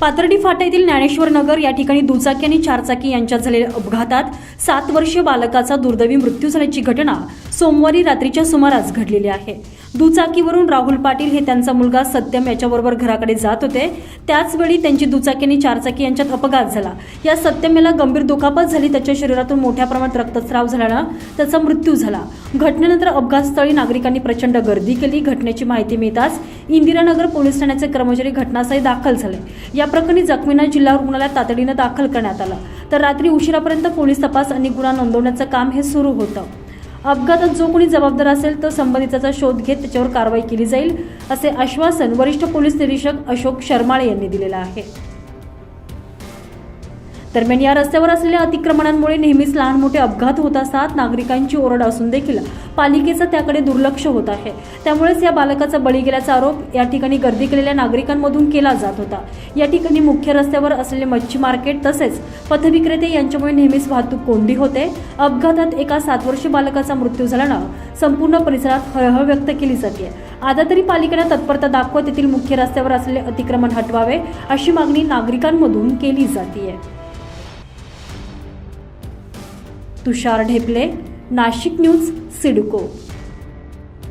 पाथर्डी फाटा येथील ज्ञानेश्वर नगर या ठिकाणी दुचाकी आणि चारचाकी यांच्यात झालेल्या अपघातात सात वर्षीय बालकाचा दुर्दैवी मृत्यू झाल्याची घटना सोमवारी रात्रीच्या सुमारास घडलेली आहे. दुचाकीवरून राहुल पाटील हे त्यांचा मुलगा सत्यम याच्याबरोबर घराकडे जात होते. त्याचवेळी त्यांची दुचाकी आणि चारचाकी यांच्यात अपघात झाला. या सत्यम याला गंभीर दुखापत झाली. त्याच्या शरीरातून मोठ्या प्रमाणात रक्तस्राव झाल्यानं त्याचा मृत्यू झाला. घटनेनंतर अपघातस्थळी नागरिकांनी प्रचंड गर्दी केली. घटनेची माहिती मिळताच इंदिरानगर पोलीस ठाण्याचे कर्मचारी घटनास्थळी दाखल झाले. या प्रकरणी जखमींना जिल्हा रुग्णालयात तातडीनं दाखल करण्यात आलं. तर रात्री उशिरापर्यंत पोलीस तपास आणि गुन्हा नोंदवण्याचं काम हे सुरू होतं. अपघातात जो कोणी जबाबदार असेल तो संबंधिताचा शोध घेत त्याच्यावर कारवाई केली जाईल असे आश्वासन वरिष्ठ पोलीस निरीक्षक अशोक शर्माळे यांनी दिलेलं आहे. दरम्यान या रस्त्यावर असलेल्या अतिक्रमणांमुळे नेहमीच लहान मोठे अपघात होत असतात. नागरिकांची ओरड असून देखील पालिकेचं त्याकडे दुर्लक्ष होत आहे. त्यामुळेच या बालकाचा बळी गेल्याचा आरोप या ठिकाणी गर्दी केलेल्या नागरिकांमधून केला जात होता. या ठिकाणी मुख्य रस्त्यावर असलेले मच्छी मार्केट तसेच पथविक्रेते यांच्यामुळे नेहमीच वाहतूक कोंडी होते. अपघातात एका सात वर्षीय बालकाचा मृत्यू झाल्यानं संपूर्ण परिसरात हळहळ व्यक्त केली जाते. आता तरी पालिकेनं तत्परता दाखवत येथील मुख्य रस्त्यावर असलेले अतिक्रमण हटवावे अशी मागणी नागरिकांमधून केली जाते तुषार ढेपले नाशिक न्यूज सिडको.